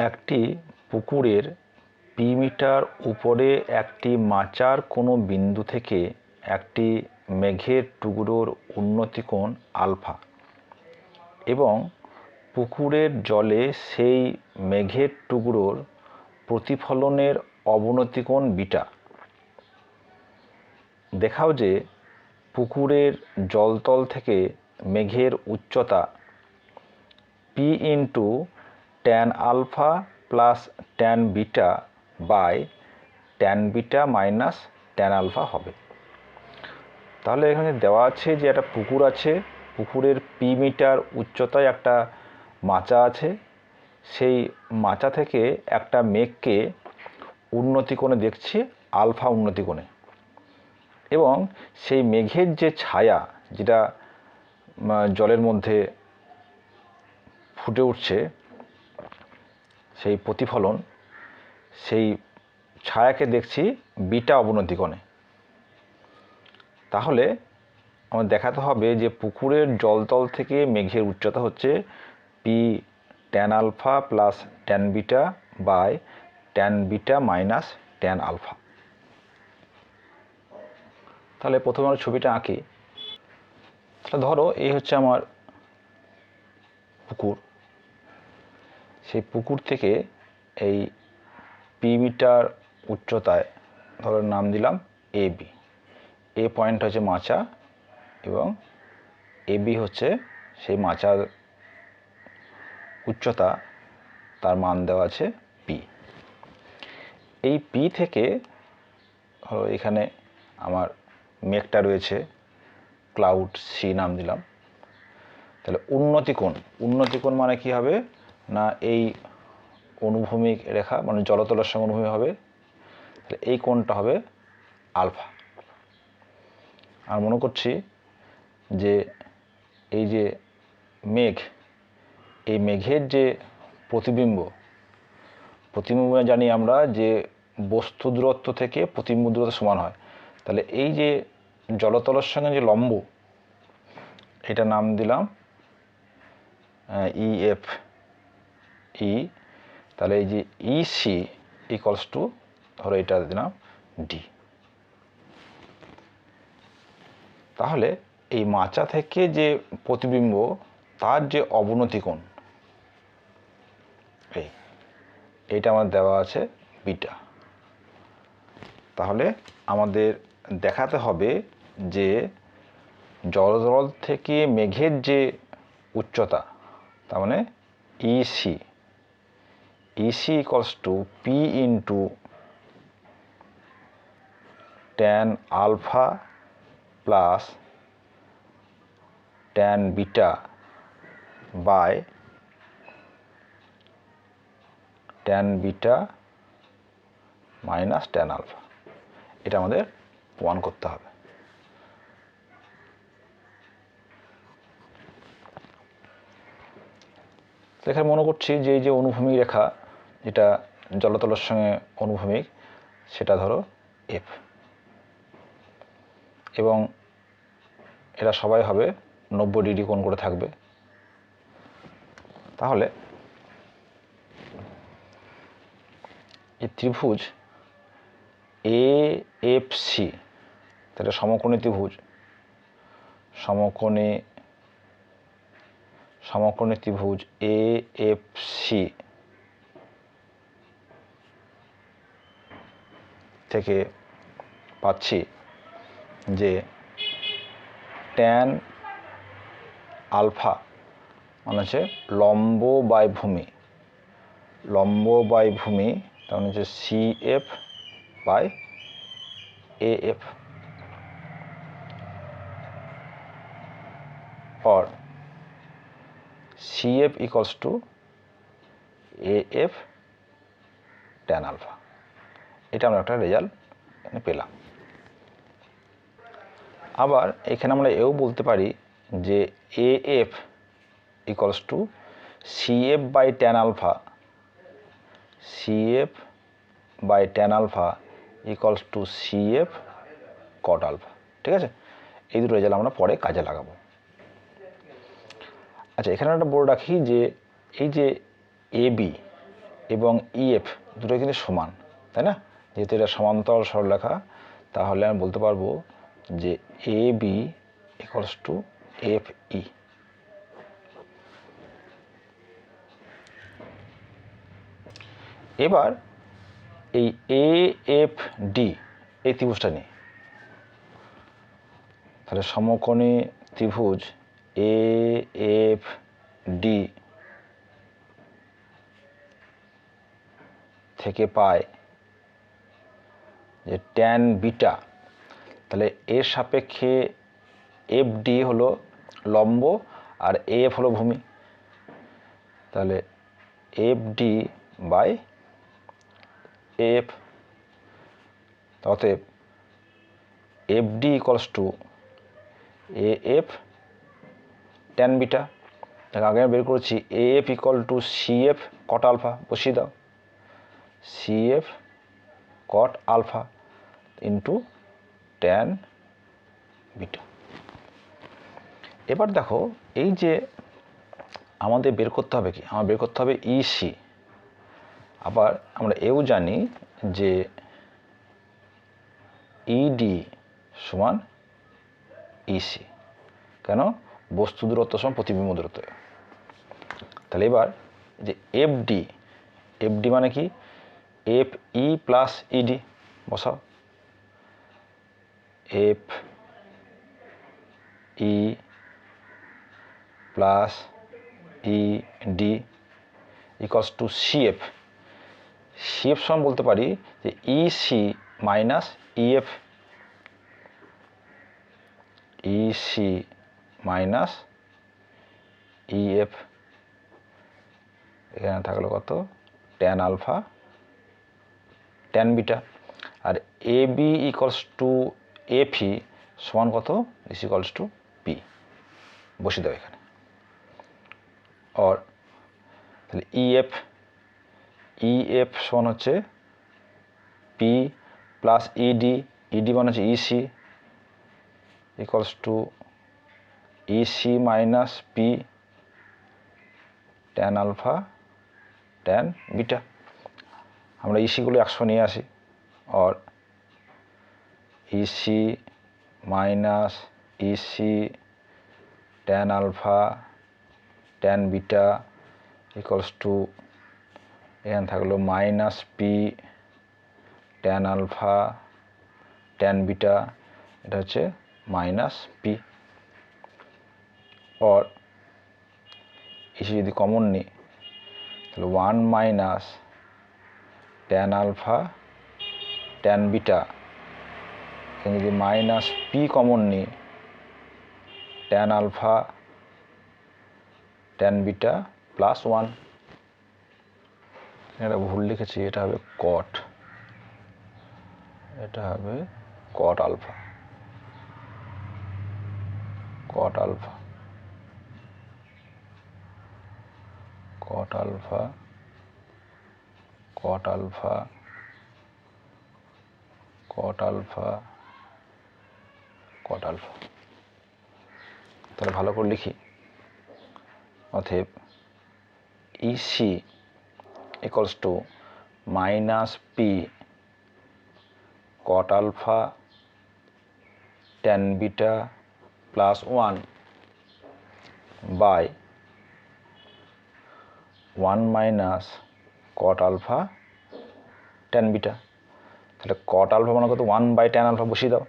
একটি পুকুরের P metre উপরে একটি মাচার কোনো বিন্দু থেকে একটি মেঘের টুকরোর উন্নতি কোণ আলফা এবং পুকুরের জলে সেই মেঘের টুকরোর প্রতিফলনের অবনতি কোণ বিটা। দেখাও যে পুকুরের জলতল থেকে মেঘের উচ্চতা P into tan alpha plus tan beta by tan beta minus tan alpha হবে। তাহলে এখানে দেওয়া আছে যে একটা পুকুর আছে, পুকুরের পি মিটার উচ্চতায় একটা মাচা আছে। সেই মাচা থেকে একটা মেঘকে উন্নতি কোণে দেখছি আলফা উন্নতি কোণে। এবং সেই মেঘের যে ছায়া যেটা জলের মধ্যে ফুটে উঠছে সেই প্রতিফলন, সেই ছায়াকে দেখছি বিটা অবনতি কোণে তাহলে আমার দেখাতে হবে যে পুকুরের জলতল থেকে মেঘের উচ্চতা হচ্ছে P tan alpha plus tan beta by tan beta minus tan alpha তাহলে প্রথমে আমরা ছবিটা আঁকি। তাহলে ধরো এই হচ্ছে আমার পুকুর। সেই পুকুর থেকে এই পি মিটার উচ্চতায় ধরো নাম দিলাম এ বি। এ পয়েন্ট হচ্ছে মাচা এবং এ বি হচ্ছে সেই মাচার উচ্চতা, তার মান দেওয়া আছে পি। এই পি থেকে ধরো এখানে আমার মেঘটা রয়েছে ক্লাউড সি নাম দিলাম। তাহলে উন্নতি কোণ উন্নতি কোণ মানে কি হবে? না এই অনুভূমিক রেখা মানে জলতলের সঙ্গে অনুভূমি হবে, তাহলে এই কোণটা হবে আলফা। আর মনে করছি যে এই যে মেঘ, এই মেঘের যে প্রতিবিম্ব প্রতিবিম্ব জানি আমরা যে বস্তু দূরত্ব থেকে প্রতিবিম্ব দূরত্ব সমান হয়। তাহলে এই যে জলতলের সঙ্গে যে লম্ব, এটা নাম দিলাম ই এফ ই, তাহলে এই যে ই সি ইকলস টু ধরো এটা দিলাম ডি তাহলে এই মাচা থেকে যে প্রতিবিম্ব, তার যে অবনতি কোণ, এই, এইটা আমার দেওয়া আছে বিটা। তাহলে আমাদের দেখাতে হবে যে জলতল থেকে মেঘের যে উচ্চতা, তার মানে EC EC equals to P into tan alpha plus tan beta by tan beta minus tan alpha এটা আমাদের প্রমাণ করতে হবে। এখানে মনে করছি যে এই যে অনুভূমিক রেখা যেটা জলতলের সঙ্গে অনুভূমিক, সেটা ধরো এফ এবং এরা সবাই হবে নব্বই ডিগ্রি কোণ করে থাকবে। তাহলে এই ত্রিভুজ এ এফ সি তাহলে সমকোণী ত্রিভুজ, সমকোণী সমকোণী ত্রিভুজ এ এফ সি থেকে পাচ্ছি যে ট্যান আলফা মানে হচ্ছে লম্ব বাই ভূমি লম্ব বাই ভূমি তার মানে হচ্ছে C F by A F or CF equals to AF tan alpha এটা আমরা একটা রেজাল্ট পেলাম। আবার এখানে আমরা এও বলতে পারি যে A F equals to C F by tan alpha C F by tan alpha equals to C F cot alpha ঠিক আছে? এই দুটো রেজাল্ট আমরা পরে কাজে লাগাবো। আচ্ছা এখানে একটা বলে রাখি যে এই যে এ বি এবং ইএফ দুটো কিন্তু সমান, তাই না? যেহেতু এটা সমান্তরাল সরলরেখা, তাহলে আমি বলতে পারব যে A B equals to F E এবার এই এ এফ ডি এই ত্রিভুজটা নিই। তাহলে সমকোণী ত্রিভুজ এ এফ ডি থেকে পায় যে ট্যান বিটা তাহলে এর সাপেক্ষে এফ ডি হলো লম্ব আর এফ হলো ভূমি। তাহলে এফ ডি বাই এফ অতএব F D equals to A F tan beta তাকে আগে আমি বের করেছি A F equal to C F cot alpha বসিয়ে দাও। C F cot alpha into tan beta এবার দেখো, এই যে আমাদের বের করতে হবে কি? আমার বের করতে হবে ইসি আবার আমরা এও জানি যে ইডি সমান ইসি কেন? বস্তু দূরত্ব সমান প্রতিবিম্ব দূরত্ব। তাহলে এবার যে এফডি এফডি মানে কি? এফ ই প্লাস ইডি বসাও। F E plus E D equals to CF CF সমান বলতে পারি যে EC minus EF EC minus EF এখানে থাকল কত? Tan alpha tan beta R A B equals to FE সমান কত? ইস ইকলস টু পি বসিয়ে দেবো এখানে। অর তাহলে ইএফ ইএফ সমান হচ্ছে পি প্লাস ইডি ইডি মানে হচ্ছে EC equals to EC minus P tan alpha tan beta আমরা ইসিগুলো একশো নিয়ে আসি। Or EC minus EC tan alpha tan beta equals to এখানে থাকল minus P tan alpha tan beta এটা হচ্ছে মাইনাস পি অর ইসি যদি কমন নিই, তাহলে one minus tan alpha tan beta যদি মাইনাস পি কমন নিই tan alpha tan beta plus one এটা ভুল লিখেছি, এটা হবে কট এটা হবে cot alpha cot alpha cot alpha cot alpha cot alpha cot alpha তাহলে ভালো করে লিখি অতএব EC equals to minus p cot alpha tan beta plus 1 by 1 minus cot alpha tan beta তাহলে cot alpha মানে কত 1 বাই tan alpha বসিয়ে দাও।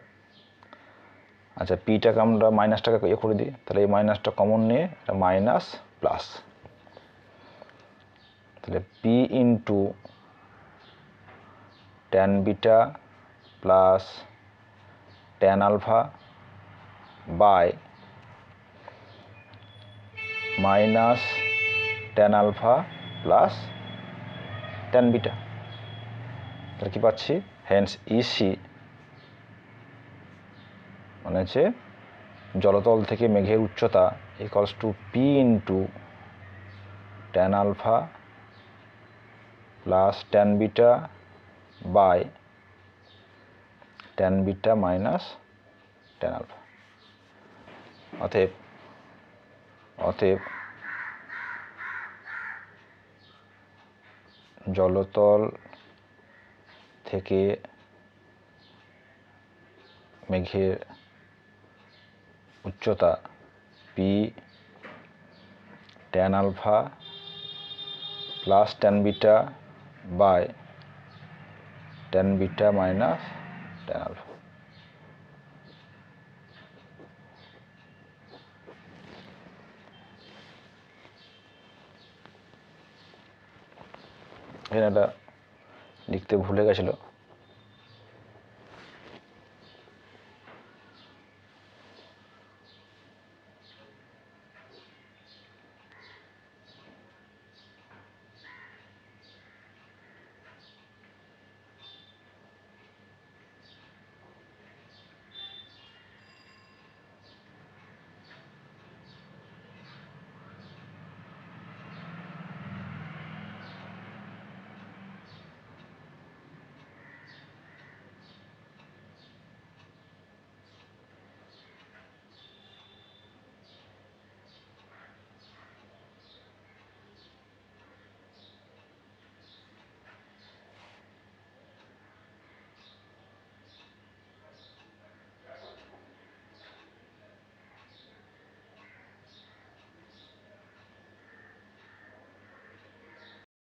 আচ্ছা পিটাকে আমরা মাইনাসটাকে ইয়ে করে দিই। তাহলে এই মাইনাসটা কমন নিয়ে এটা মাইনাস প্লাস তাহলে P into tan beta plus tan alpha by minus tan alpha plus tan beta তাহলে কী পাচ্ছি? হ্যান্স ইসি মানে হচ্ছে জলতল থেকে মেঘের উচ্চতা equals to P into tan alpha plus tan beta by tan beta minus tan alpha অতএব অতএব জলতল থেকে মেঘের উচ্চতা P tan alpha plus tan beta by tan beta minus tan alpha একটা লিখতে ভুলে গেছিল।